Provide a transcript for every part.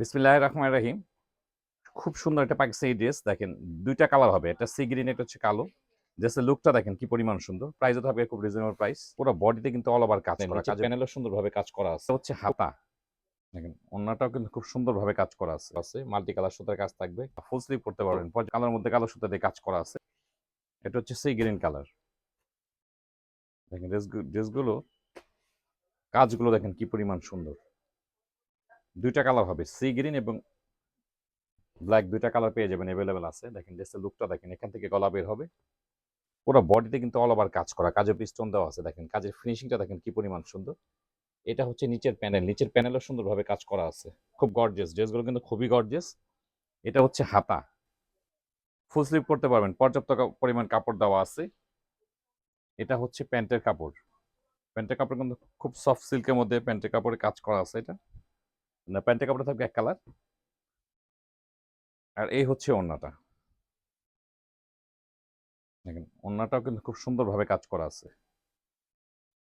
বিসমিল্লাহ রহমান রাহিম। খুব সুন্দর একটা পাকিস্তানি ড্রেস দেখেন দুইটা কালার হবে একটা সি গ্রিন একটা হচ্ছে কালো। ড্রেসের লুকটা দেখেন কি পরিমাণ সুন্দর। প্রাইসও থাকবে খুব রিজনেবল প্রাইস পুরো বডিতে কিন্তু অল ওভার কাজ করা কাজ প্যানেলও সুন্দরভাবে কাজ করা আছে। হচ্ছে হাতা। দেখেন অন্যটাও কিন্তু খুব সুন্দরভাবে কাজ করা আছে। আছে মাল্টি কালার সুতার কাজ থাকবে। ফুল স্লিভ করতে পারবেন। কালার মধ্যে কালো সুতা দিয়ে কাজ করা আছে। এটা হচ্ছে সি গ্রিন কালার দেখেন ড্রেস ড্রেসগুলো কাজগুলো দেখেন কি পরিমাণ সুন্দর। দুইটা কালার হবে সি গ্রিন এবং ব্ল্যাক দুইটা কালার পেয়ে যাবেন অ্যাভেলেবেল আছে। দেখেন ড্রেসের লুকটা দেখেন, এখান থেকে গলা বের হবে। পুরো বডিতে কিন্তু অল ওভার কাজ করা, কাজের পিস্টন দেওয়া আছে। দেখেন, কাজের ফিনিশিংটা দেখেন, কি পরিমাণ সুন্দর। এটা হচ্ছে নিচের প্যানেল নিচের প্যানেলও সুন্দরভাবে কাজ করা আছে। খুব গর্জিয়াস ড্রেসগুলো কিন্তু খুবই গর্জেস এটা হচ্ছে হাতা। ফুল স্লিভ করতে পারবেন, পর্যাপ্ত পরিমাণ কাপড় দেওয়া আছে। এটা হচ্ছে প্যান্টের কাপড়। প্যান্টের কাপড় কিন্তু খুব সফট সিল্কের মধ্যে প্যান্টের কাপড়ে কাজ করা আছে এটা। প্যান্টের কাপড়টা থাকবে এক কালার। আর এই হচ্ছে ওড়নাটা। দেখেন, ওড়নাটাও কিন্তু খুব সুন্দরভাবে কাজ করা আছে।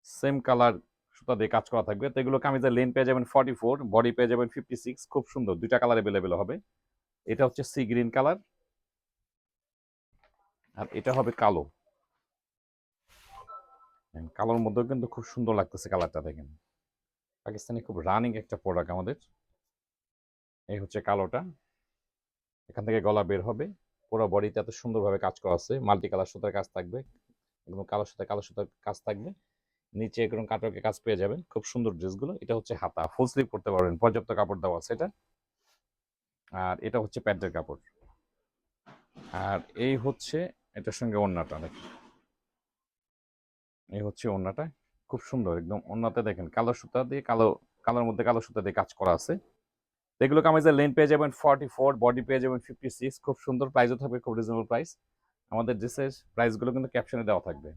সেম কালার সুতা দিয়ে কাজ করা থাকবে। তো এগুলো কামিজের লেন পেয়ে যাবেন ফর্টি ফোর, বডি পেয়ে যাবেন ফিফটি সিক্স। খুব সুন্দর, দুইটা কালার অ্যাভেলেবেল হবে। এটা হচ্ছে সি গ্রিন কালার। আর এটা হবে কালো। কালোর মধ্যেও কিন্তু খুব সুন্দর লাগতেছে কালারটা, দেখেন। পাকিস্তানি খুব রানিং একটা প্রোডাক্ট আমাদের। এই হচ্ছে কালোটা। এখান থেকে গলা বের হবে। পুরো বডিতে এত সুন্দরভাবে কাজ করা আছে। মাল্টি কালার সুতার কাজ থাকবে। একদম কালো সুতা, কালো সুতার কাজ থাকবে। নিচে এরকম কাটকে কাজ পেয়ে যাবেন। খুব সুন্দর ড্রেসগুলো এটা হচ্ছে হাতা। ফুল স্লিভ করতে পারবেন। পর্যাপ্ত কাপড় দেওয়া আছে এটা। আর এটা হচ্ছে প্যান্টের কাপড়। আর এই হচ্ছে, এটার সঙ্গে ওড়নাটা দেখেন। এই হচ্ছে ওড়নাটা। খুব সুন্দর একদম। অন্যতে দেখেন কালো সুতা দিয়ে কালো, কালোর মধ্যে কালো সুতা দিয়ে কাজ করা আছে। এগুলো কামিজের লেন পেয়ে যাবেন ফর্টি ফোর বডি পেয়ে যাবেন ফিফটি সিক্স খুব সুন্দর প্রাইসও থাকবে, খুব রিজনেবল প্রাইস আমাদের ড্রেসের প্রাইসগুলো কিন্তু ক্যাপশনে দেওয়া থাকবে।